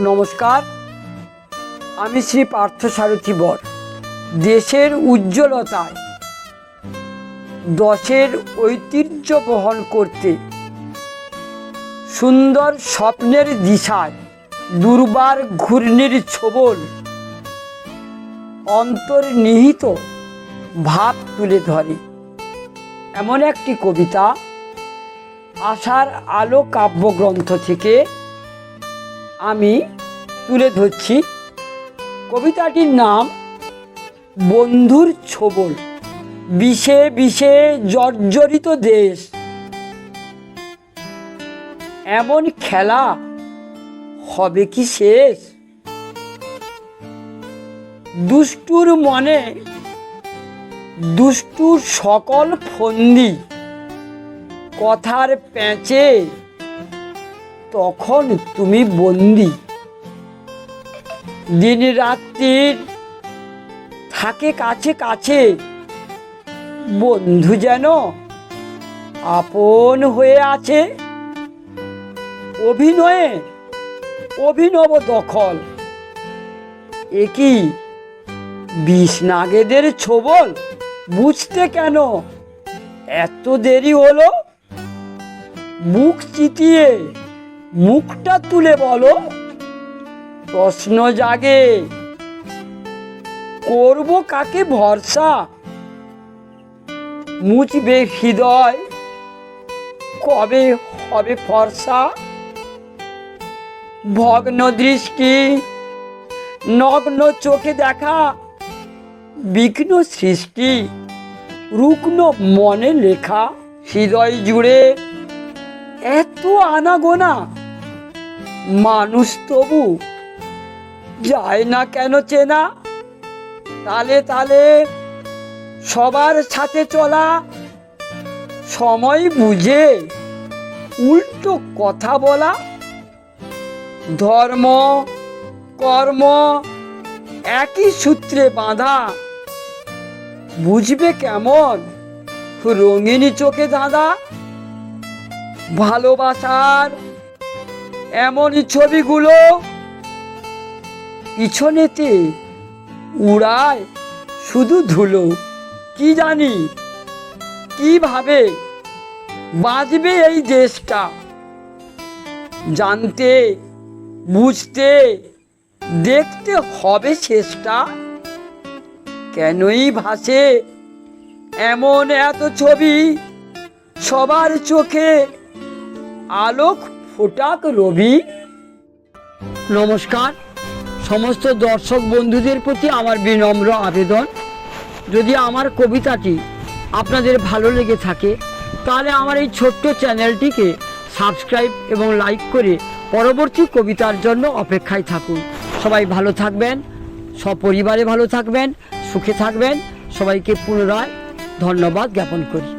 নমস্কার। আমি শ্রী পার্থসারথী বর। দেশের উজ্জ্বলতায় দশের ঐতিহ্য বহন করতে সুন্দর স্বপ্নের দিশায় দুর্বার ঘূর্ণির ছোবল অন্তর্নিহিত ভাব তুলে ধরে। এমন একটি কবিতা আশার আলো কাব্যগ্রন্থ থেকে আমি তুলে ধরছি। কবিতাটির নাম বন্ধুর ছোবল। বিষে বিষে জর্জরিত দেশ। এমন খেলা হবে কি শেষ? দুষ্টুর মনে দুষ্টুর সকল ফন্দি কথার প্যাঁচে তখন তুমি বন্দি। দিন রাত্রির থাকে কাছে কাছে। বন্ধু যেন আপন হয়ে আছে। অভিনয়ে অভিনব দখল। একই বিষ নাগেদের ছোবল? বুঝতে কেন এত দেরি হলো? মুখ চিতিয়ে মুখটা তুলে বলো। প্রশ্ন জাগে। করব কাকে ভরসা? মুচবে হৃদয়। কবে হবে ফর্সা? ভগ্ন দৃষ্টি, নগ্ন চোখে দেখা, বিঘ্ন সৃষ্টি, রুগ্ন মনে লেখা, হৃদয় জুড়ে এত আনাগোনা। মানুষ তবু যায় না কেন চেনা? তালে তালে সবার সাথে চলা সময় বুঝে উল্টো কথা বলা। ধর্ম, কর্ম একই সূত্রে বাঁধা। বুঝবে কেমন রঙিনী চোখে দাঁদা ভালোবাসার এমনই ছবিগুলো পিছনেতে উড়ায় শুধু ধুলো। কি জানি, কীভাবে বাঁচবে এই দেশটা? জানতে, বুঝতে, দেখতে হবে শেষটা। কেনই ভাসে এমন এত ছবি সবার চোখে আলোক ফোটাক রবি। নমস্কার। সমস্ত দর্শক বন্ধুদের প্রতি আমার বিনম্র আবেদন। যদি আমার কবিতাটি আপনাদের ভালো লেগে থাকে, তাহলে আমার এই ছোট্ট চ্যানেলটিকে সাবস্ক্রাইব এবং লাইক করে পরবর্তী কবিতার জন্য অপেক্ষায় থাকুন। সবাই ভালো থাকবেন, সপরিবারে ভালো থাকবেন, সুখে থাকবেন। সবাইকে পুনরায় ধন্যবাদ জ্ঞাপন করি।